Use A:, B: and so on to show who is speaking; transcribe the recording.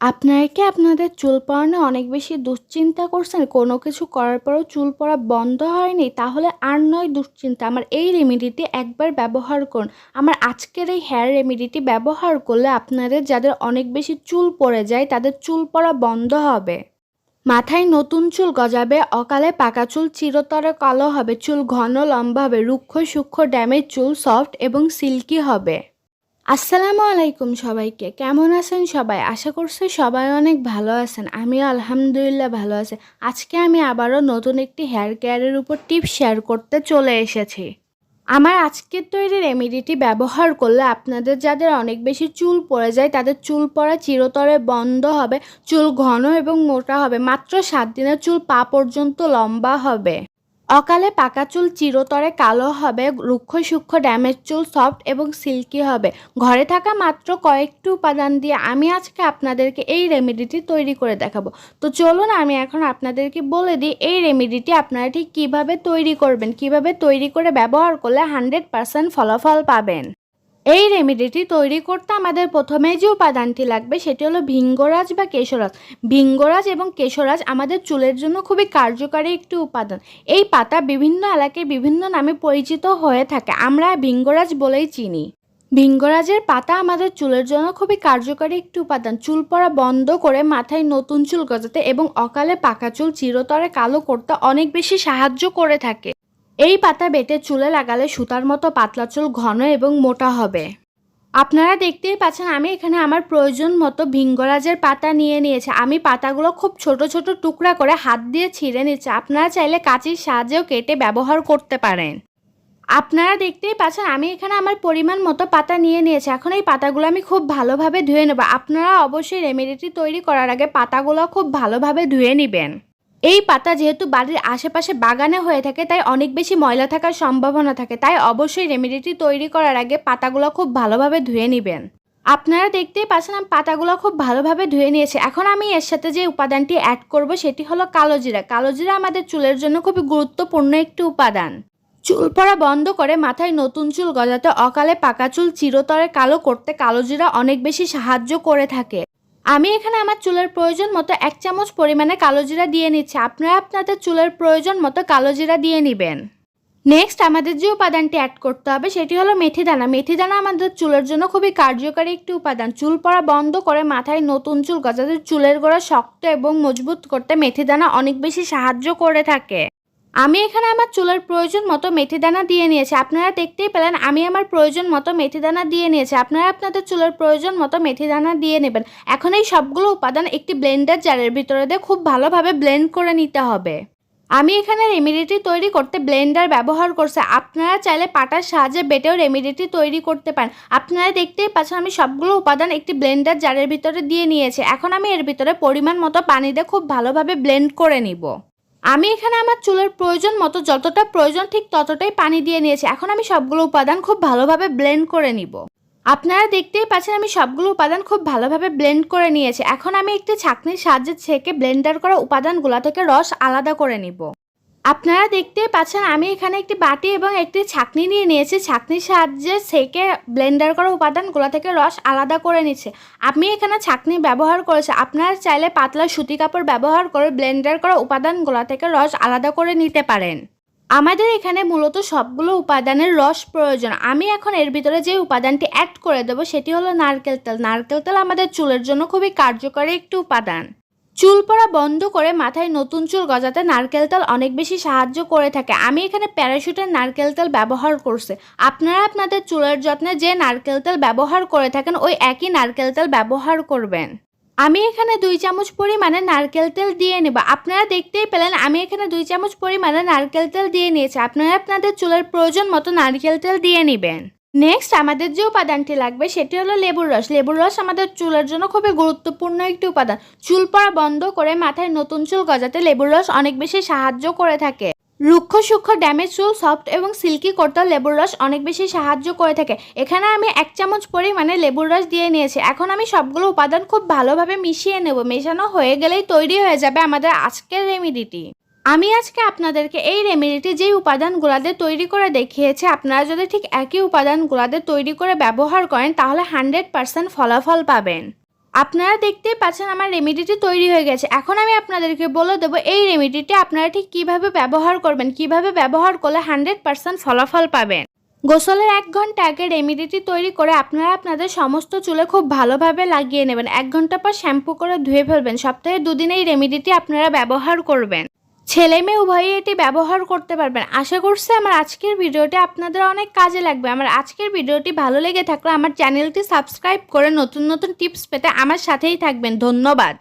A: আপনারা কি আপনাদের চুল পড়া অনেক বেশি দুশ্চিন্তা করছেন? কোনো কিছু করার পরেও চুল পড়া বন্ধ হয়নি? তাহলে আর নয় দুশ্চিন্তা। আমার এই রেমেডিটি একবার ব্যবহার করুন। আমার আজকের এই হেয়ার রেমেডিটি ব্যবহার করলে আপনাদের যাদের অনেক বেশি চুল পড়ে যায়, তাদের চুল পড়া বন্ধ হবে। মাথায় নতুন চুল গজাবে, অকালে পাকা চুল চিরতরে কালো হবে, চুল ঘন লম্বা হবে, রুক্ষ সূক্ষ্ম ড্যামেজ চুল সফট এবং সিল্কি হবে। আসসালামু আলাইকুম সবাইকে। কেমন আছেন সবাই? আশা করছি সবাই অনেক ভালো আছেন। আমিও আলহামদুলিল্লাহ ভালো আছি। আজকে আমি আবারও নতুন একটি হেয়ার কেয়ারের উপর টিপ শেয়ার করতে চলে এসেছি। আমার আজকের তৈরি রেমেডিটি ব্যবহার করলে আপনাদের যাদের অনেক বেশি চুল পড়ে যায়, তাদের চুল পড়া চিরতরে বন্ধ হবে, চুল ঘন এবং মোটা হবে। মাত্র সাত দিনের চুল পা পর্যন্ত লম্বা হবে। অকালে পাকা চুল চিরতরে কালো হবে, রুক্ষ সূক্ষ্ম ড্যামেজ চুল সফট এবং সিল্কি হবে। ঘরে থাকা মাত্র কয়েকটি উপাদান দিয়ে আমি আজকে আপনাদেরকে এই রেমেডিটি তৈরি করে দেখাবো। তো চলুন আমি এখন আপনাদেরকে বলে দিই, এই রেমেডিটি আপনারা ঠিক কীভাবে তৈরি করবেন, কীভাবে তৈরি করে ব্যবহার করলে হান্ড্রেড পারসেন্ট ফলাফল পাবেন। এই রেমেডিটি তৈরি করতে আমাদের প্রথমে যে উপাদানটি লাগবে সেটি হলো ভিঙ্গরাজ বা কেশরাজ। ভিঙ্গরাজ এবং কেশরাজ আমাদের চুলের জন্য খুবই কার্যকারী একটি উপাদান। এই পাতা বিভিন্ন এলাকায় বিভিন্ন নামে পরিচিত হয়ে থাকে। আমরা ভিঙ্গরাজ বলেই চিনি। ভিঙ্গরাজের পাতা আমাদের চুলের জন্য খুবই কার্যকারী একটি উপাদান। চুল পড়া বন্ধ করে মাথায় নতুন চুল গজাতে এবং অকালে পাকা চুল চিরতরে কালো করতে অনেক বেশি সাহায্য করে থাকে। এই পাতা বেটে চুলে লাগালে সুতার মতো পাতলা চুল ঘন এবং মোটা হবে। আপনারা দেখতেই পাচ্ছেন, আমি এখানে আমার প্রয়োজন মতো ভিঙ্গরাজের পাতা নিয়ে নিয়েছি। আমি পাতাগুলো খুব ছোট ছোট টুকরা করে হাত দিয়ে ছিঁড়ে নিচ্ছি। আপনারা চাইলে কাঁচির সাহায্যেও কেটে ব্যবহার করতে পারেন। আপনারা দেখতেই পাচ্ছেন, আমি এখানে আমার পরিমাণ মতো পাতা নিয়ে নিয়েছি। এখন এই পাতাগুলো আমি খুব ভালোভাবে ধুয়ে নেব। আপনারা অবশ্যই রেমেডিটি তৈরি করার আগে পাতাগুলো খুব ভালোভাবে ধুয়ে নেবেন। এই পাতা যেহেতু বাড়ির আশেপাশে বাগানে হয়ে থাকে, তাই অনেক বেশি ময়লা থাকার সম্ভাবনা থাকে। তাই অবশ্যই রেমেডিটি তৈরি করার আগে পাতাগুলো খুব ভালোভাবে ধুয়ে নেবেন। আপনারা দেখতেই পাচ্ছেন আমি পাতাগুলো খুব ভালোভাবে ধুয়ে নিয়েছি। এখন আমি এর সাথে যে উপাদানটি অ্যাড করব সেটি হলো কালোজিরা কালোজিরা আমাদের চুলের জন্য খুবই গুরুত্বপূর্ণ একটি উপাদান। চুল পড়া বন্ধ করে মাথায় নতুন চুল গজাতে অকালে পাকা চুল চিরতরে কালো করতে কালোজিরা অনেক বেশি সাহায্য করে থাকে। আমি এখানে আমার চুলের প্রয়োজন মতো এক চামচ পরিমাণে কালো জিরা দিয়ে নিচ্ছি। আপনারা আপনাদের চুলের প্রয়োজন মতো কালো জিরা দিয়ে নেবেন। নেক্সট আমাদের যে উপাদানটি অ্যাড করতে হবে সেটি হলো মেথি দানা মেথি দানা আমাদের চুলের জন্য খুবই কার্যকারী একটি উপাদান। চুল পড়া বন্ধ করে মাথায় নতুন চুল গজাতে চুলের গোড়া শক্ত এবং মজবুত করতে মেথি দানা অনেক বেশি সাহায্য করে থাকে। আমি এখানে আমার চুলের প্রয়োজন মতো মেথি দানা দিয়ে নিয়েছি। আপনারা দেখতেই পেলেন, আমি আমার প্রয়োজন মতো মেথি দানা দিয়ে নিয়েছি। আপনারা আপনাদের চুলের প্রয়োজন মতো মেথি দানা দিয়ে নেবেন। এখন এই সবগুলো উপাদান একটি ব্লেন্ডার জারের ভিতরে দিয়ে খুব ভালোভাবে ব্লেন্ড করে নিতে হবে। আমি এখানে রেমিডিটি তৈরি করতে ব্লেন্ডার ব্যবহার করছি। আপনারা চাইলে পাটার সাহায্যে বেটেও রেমিডিটি তৈরি করতে পারেন। আপনারা দেখতেই পাচ্ছেন, আমি সবগুলো উপাদান একটি ব্লেন্ডার জারের ভিতরে দিয়ে নিয়েছি। এখন আমি এর ভিতরে পরিমাণ মতো পানি দিয়ে খুব ভালোভাবে ব্লেন্ড করে নিব। আমি এখানে আমার চুলের প্রয়োজন মতো যতটা প্রয়োজন ঠিক ততটাই পানি দিয়ে নিয়েছি। এখন আমি সবগুলো উপাদান খুব ভালোভাবে ব্লেন্ড করে নিব। আপনারা দেখতেই পাচ্ছেন আমি সবগুলো উপাদান খুব ভালোভাবে ব্লেন্ড করে নিয়েছি। এখন আমি একটি ছাঁকনির সাহায্যে ছেঁকে ব্লেন্ডার করা উপাদানগুলো থেকে রস আলাদা করে নিব। আপনারা দেখতেই পাচ্ছেন আমি এখানে একটি বাটি এবং একটি ছাঁকনি নিয়ে নিয়েছি। ছাঁকনির সাহায্যে সেকে ব্লেন্ডার করা উপাদানগুলো থেকে রস আলাদা করে নিচ্ছে। আমি এখানে ছাঁকনি ব্যবহার করেছি, আপনারা চাইলে পাতলা সুতি কাপড় ব্যবহার করে ব্লেন্ডার করা উপাদানগুলো থেকে রস আলাদা করে নিতে পারেন। আমাদের এখানে মূলত সবগুলো উপাদানের রস প্রয়োজন। আমি এখন এর ভিতরে যে উপাদানটি অ্যাড করে দেবো, সেটি হলো নারকেল তেল। নারকেল তেল আমাদের চুলের জন্য খুবই কার্যকরী একটি উপাদান। চুল পড়া বন্ধ করে মাথায় নতুন চুল গজাতে নারকেল তেল অনেক বেশি সাহায্য করে থাকে। আমি এখানে প্যারাশুটের নারকেল তেল ব্যবহার করছি। আপনারা আপনাদের চুলের যত্নে যে নারকেল তেল ব্যবহার করে থাকেন, ওই একই নারকেল তেল ব্যবহার করবেন। আমি এখানে দুই চামচ পরিমাণে নারকেল তেল দিয়ে নেব। আপনারা দেখতেই পেলেন, আমি এখানে দুই চামচ পরিমাণে নারকেল তেল দিয়ে নিয়েছি। আপনারা আপনাদের চুলের প্রয়োজন মতো নারকেল তেল দিয়ে নেবেন। নেক্সট আমাদের যে উপাদানটি লাগবে, সেটি হলো লেবুর রস। লেবুর রস আমাদের চুলের জন্য খুবই গুরুত্বপূর্ণ একটি উপাদান। চুল পড়া বন্ধ করে মাথায় নতুন চুল গজাতে লেবুর রস অনেক বেশি সাহায্য করে থাকে। রুক্ষ সূক্ষ্ম ড্যামেজ চুল, সফট এবং সিল্কি করতেও লেবুর রস অনেক বেশি সাহায্য করে থাকে। এখানে আমি এক চামচ পরিমাণে লেবুর রস দিয়ে নিয়েছি। এখন আমি সবগুলো উপাদান খুব ভালোভাবে মিশিয়ে নেব। মেশানো হয়ে গেলেই তৈরি হয়ে যাবে আমাদের আজকের রেমিডিটি। আমি আজকে আপনাদেরকে এই রেমেডিটি যেই উপাদানগুলাদের তৈরি করে দেখিয়েছি, আপনারা যদি ঠিক একই উপাদানগুলাদের তৈরি করে ব্যবহার করেন, তাহলে হান্ড্রেড পারসেন্ট ফলাফল পাবেন। আপনারা দেখতেই পাচ্ছেন আমার রেমেডিটি তৈরি হয়ে গেছে। এখন আমি আপনাদেরকে বলে দেবো, এই রেমেডিটি আপনারা ঠিক কীভাবে ব্যবহার করবেন, কীভাবে ব্যবহার করলে হান্ড্রেড পার্সেন্ট ফলাফল পাবেন। গোসলের এক ঘণ্টা আগে রেমেডিটি তৈরি করে আপনারা আপনাদের সমস্ত চুলে খুব ভালোভাবে লাগিয়ে নেবেন। এক ঘণ্টা পর শ্যাম্পু করে ধুয়ে ফেলবেন। সপ্তাহে দুদিন এই রেমেডিটি আপনারা ব্যবহার করবেন। ছেলে মেয়ে উভয়ই এটি ব্যবহার করতে পারবেন। আশা করছি আমার আজকের ভিডিওটি আপনাদের অনেক কাজে লাগবে। আমার আজকের ভিডিওটি ভালো লেগে থাকলে আমার চ্যানেলটি সাবস্ক্রাইব করে নতুন নতুন টিপস পেতে আমার সাথেই থাকবেন। ধন্যবাদ।